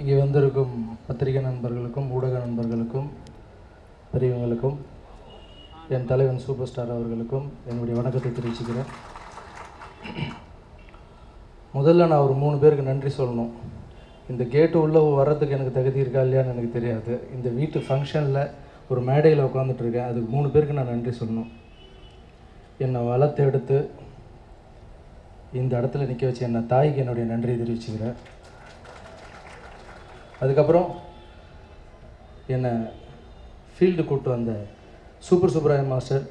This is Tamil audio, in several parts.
இங்கே வந்திருக்கும் பத்திரிகை நண்பர்களுக்கும் ஊடக நண்பர்களுக்கும் பெரியவங்களுக்கும் என் தலைவன் சூப்பர் ஸ்டார் அவர்களுக்கும் என்னுடைய வணக்கத்தை தெரிவிச்சுக்கிறேன். முதல்ல நான் ஒரு மூணு பேருக்கு நன்றி சொல்லணும். இந்த கேட்டு உள்ளே வர்றதுக்கு எனக்கு தகுதி இருக்கா இல்லையான்னு எனக்கு தெரியாது. இந்த வீட்டு ஃபங்க்ஷனில் ஒரு மேடையில் உட்காந்துட்டு இருக்கேன் அதுக்கு மூணு பேருக்கு நான் நன்றி சொல்லணும். என்னை வளர்த்து எடுத்து இந்த இடத்துல நிற்க வச்சு என்னை தாய்க்கு என்னுடைய நன்றியை தெரிவிச்சுக்கிறேன். அதுக்கப்புறம் என்னை ஃபீல்டு கூப்பிட்டு வந்த சூப்பர் சுப்ராய மாஸ்டர்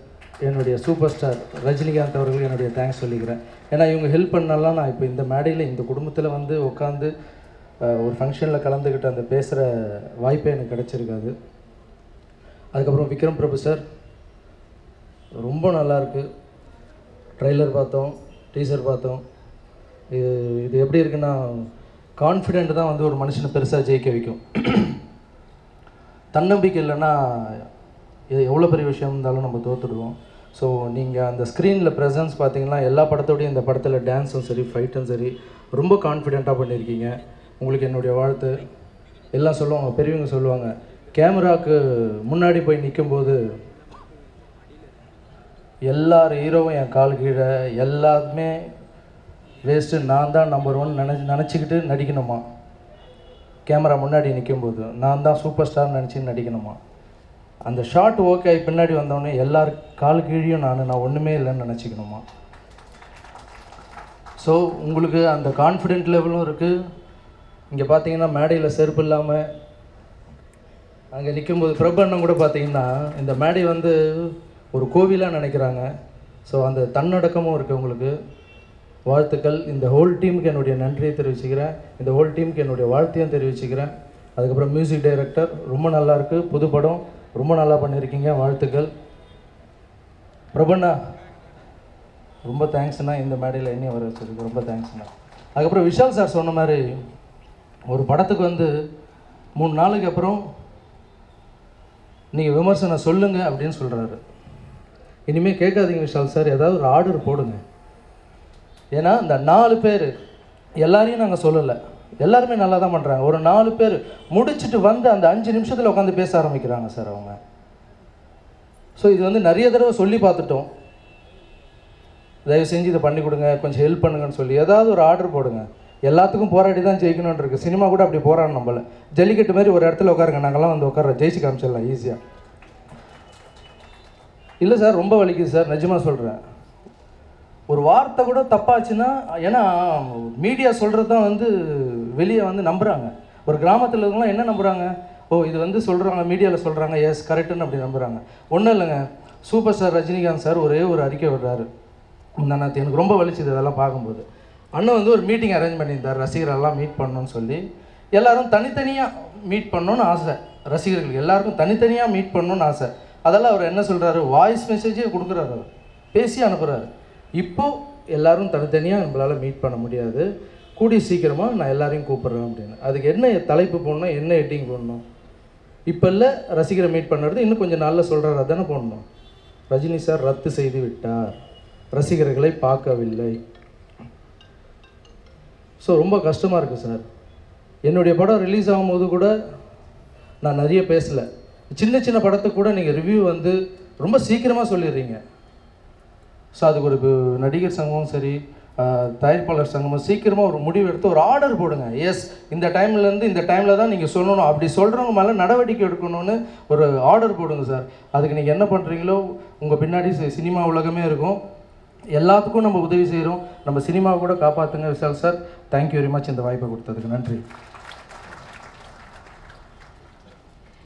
என்னுடைய சூப்பர் ஸ்டார் ரஜினிகாந்த் அவர்கள் என்னுடைய தேங்க்ஸ் சொல்லிக்கிறேன். ஏன்னா இவங்க ஹெல்ப் பண்ணலாம் நான் இப்போ இந்த மேடையில் இந்த குடும்பத்தில் வந்து உட்காந்து ஒரு ஃபங்க்ஷனில் கலந்துக்கிட்டு அந்த பேசுகிற வாய்ப்பே எனக்கு கிடச்சிருக்காது. அதுக்கப்புறம் விக்ரம் பிரபு சார் ரொம்ப நல்லாயிருக்கு ட்ரெய்லர் பார்த்தோம் டீசர் பார்த்தோம். இது இது எப்படி இருக்குன்னா கான்ஃபிடென்ட் தான் வந்து ஒரு மனுஷனை பெருசாக ஜெயிக்க வைக்கும். தன்னம்பிக்கை இல்லைன்னா இது எவ்வளோ பெரிய விஷயம் இருந்தாலும் நம்ம தோத்துடுவோம். ஸோ நீங்கள் அந்த ஸ்க்ரீனில் ப்ரெசன்ஸ் பார்த்தீங்கன்னா எல்லா படத்தோடையும் இந்த படத்தில் டான்ஸும் சரி ஃபைட்டும் சரி ரொம்ப கான்ஃபிடெண்ட்டாக பண்ணியிருக்கீங்க. உங்களுக்கு என்னுடைய வாழ்த்து. எல்லாம் சொல்லுவாங்க பெரியவங்க சொல்லுவாங்க கேமராவுக்கு முன்னாடி போய் நிற்கும்போது எல்லார் ஹீரோவும் என் கால் கீழே எல்லாருமே வேஸ்ட்டு நான் தான் நம்பர் ஒன் நினச்சி நினச்சிக்கிட்டு நடிக்கணுமா? கேமரா முன்னாடி நிற்கும்போது நான் தான் சூப்பர் ஸ்டார் நினச்சி நடிக்கணுமா? அந்த ஷாட் ஓகே பின்னாடி வந்தோடனே எல்லார் கால் கீழியும் நான் நான் ஒன்றுமே இல்லைன்னு நினச்சிக்கணுமா? ஸோ உங்களுக்கு அந்த கான்ஃபிடென்ட் லெவலும் இருக்குது இங்கே பார்த்தீங்கன்னா மேடையில் செருப்பு இல்லாமல் அங்கே நிற்கும்போது பிரபண்ணம் கூட பார்த்தீங்கன்னா இந்த மேடை வந்து ஒரு கோவிலாக நினைக்கிறாங்க. ஸோ அந்த தன்னடக்கமும் இருக்குது உங்களுக்கு. வாழ்த்துக்கள். இந்த ஹோல் டீமுக்கு என்னுடைய நன்றியை தெரிவிச்சுக்கிறேன். இந்த ஹோல் டீமுக்கு என்னுடைய வாழ்த்தையும் தெரிவிச்சுக்கிறேன். அதுக்கப்புறம் மியூசிக் டைரக்டர் ரொம்ப நல்லா இருக்குது புது படம் ரொம்ப நல்லா பண்ணியிருக்கீங்க. வாழ்த்துக்கள். பிரபண்ணா ரொம்ப தேங்க்ஸ்ண்ணா இந்த மேடையில் என்னையும் வர வச்சதுக்கு ரொம்ப தேங்க்ஸ்ண்ணா அதுக்கப்புறம் விஷால் சார் சொன்ன மாதிரி ஒரு படத்துக்கு வந்து மூணு நாளுக்கு அப்புறம் நீங்கள் விமர்சனம் சொல்லுங்கள் அப்படின்னு சொல்கிறாரு இனிமேல் கேட்காதீங்க விஷால் சார். ஏதாவது ஒரு ஆர்டர் போடுங்க. ஏன்னா இந்த நாலு பேர் எல்லாரையும் நாங்கள் சொல்லலை. எல்லாருமே நல்லா தான் பண்ணுறாங்க ஒரு நாலு பேர் முடிச்சுட்டு வந்து அந்த அஞ்சு நிமிஷத்தில் உட்காந்து பேச ஆரம்பிக்கிறாங்க சார் அவங்க. ஸோ இது வந்து நிறைய தடவை சொல்லி பார்த்துட்டோம். தயவு செஞ்சு இதை பண்ணி கொடுங்க கொஞ்சம் ஹெல்ப் பண்ணுங்கன்னு சொல்லி. ஏதாவது ஒரு ஆர்டர் போடுங்க. எல்லாத்துக்கும் போராடி தான் ஜெயிக்கணும்னு இருக்குது சினிமா கூட அப்படி போராடணும் நம்மள. ஜல்லிக்கட்டு மாதிரி ஒரு இடத்துல உட்காருங்க. நாங்கள்லாம் வந்து உட்கார ஜெயிச்சு காமிச்சிடலாம் ஈஸியாக இல்லை சார் ரொம்ப வலிக்குது சார். நிஜமாக சொல்கிறேன் ஒரு வார்த்தை கூட தப்பாச்சுன்னா ஏன்னா மீடியா சொல்கிறது தான் வந்து வெளியே வந்து நம்புகிறாங்க ஒரு கிராமத்தில் இருக்கவங்களாம் என்ன நம்புகிறாங்க ஓ இது வந்து சொல்கிறாங்க மீடியாவில் சொல்கிறாங்க எஸ் கரெக்டுன்னு அப்படி நம்புகிறாங்க ஒன்றும் இல்லைங்க. சூப்பர் ஸ்டார் ரஜினிகாந்த் சார் ஒரே ஒரு அறிக்கை விடுறாரு. முந்தானத்து எனக்கு ரொம்ப வலிச்சுது இதெல்லாம் பார்க்கும்போது. அண்ணன் வந்து ஒரு மீட்டிங் அரேஞ்ச் பண்ணியிருந்தார் ரசிகரெல்லாம் மீட் பண்ணணும்னு சொல்லி. எல்லோரும் தனித்தனியாக மீட் பண்ணணும்னு ஆசை. ரசிகர்களுக்கு எல்லாருக்கும் தனித்தனியாக மீட் பண்ணணும்னு ஆசை. அதெல்லாம் அவர் என்ன சொல்கிறாரு வாய்ஸ் மெசேஜே கொடுக்குறாரு அவர். பேசி அனுப்புகிறாரு இப்போது எல்லோரும் தனித்தனியாக நம்மளால் மீட் பண்ண முடியாது. கூடி சீக்கிரமாக நான் எல்லாரையும் கூப்பிட்றேன் அப்படின்னு. அதுக்கு என்ன தலைப்பு போடணும் என்ன எட்டிங் போடணும்? இப்போ இல்லை ரசிகரை மீட் பண்ணுறது இன்னும் கொஞ்சம் நாளில் சொல்கிறாரு தானே போடணும். ரஜினி சார் ரத்து செய்து விட்டார். ரசிகர்களை பார்க்கவில்லை. ஸோ ரொம்ப கஷ்டமாக இருக்குது சார் என்னுடைய படம் ரிலீஸ் ஆகும்போது கூட நான் நிறைய பேசலை. சின்ன சின்ன படத்துக்கு கூட நீங்கள் ரிவ்யூ வந்து ரொம்ப சீக்கிரமாக சொல்லிடுறீங்க. ஸோ அதுக்கு ஒரு நடிகர் சங்கமும் சரி தயாரிப்பாளர் சங்கமும் சீக்கிரமாக ஒரு முடிவு எடுத்து ஒரு ஆர்டர் போடுங்க. எஸ் இந்த டைம்லேருந்து இந்த டைமில் தான் நீங்கள் சொல்லணும். அப்படி சொல்கிறவங்க மேலே நடவடிக்கை எடுக்கணும்னு ஒரு ஆர்டர் போடுங்க சார் அதுக்கு நீங்கள் என்ன பண்ணுறீங்களோ உங்கள் பின்னாடி சினிமா உலகமே இருக்கும். எல்லாத்துக்கும் நம்ம உதவி செய்கிறோம் நம்ம சினிமாவை கூட காப்பாற்றுங்க Vishal sir thank you very much இந்த வாய்ப்பை கொடுத்ததுக்கு நன்றி.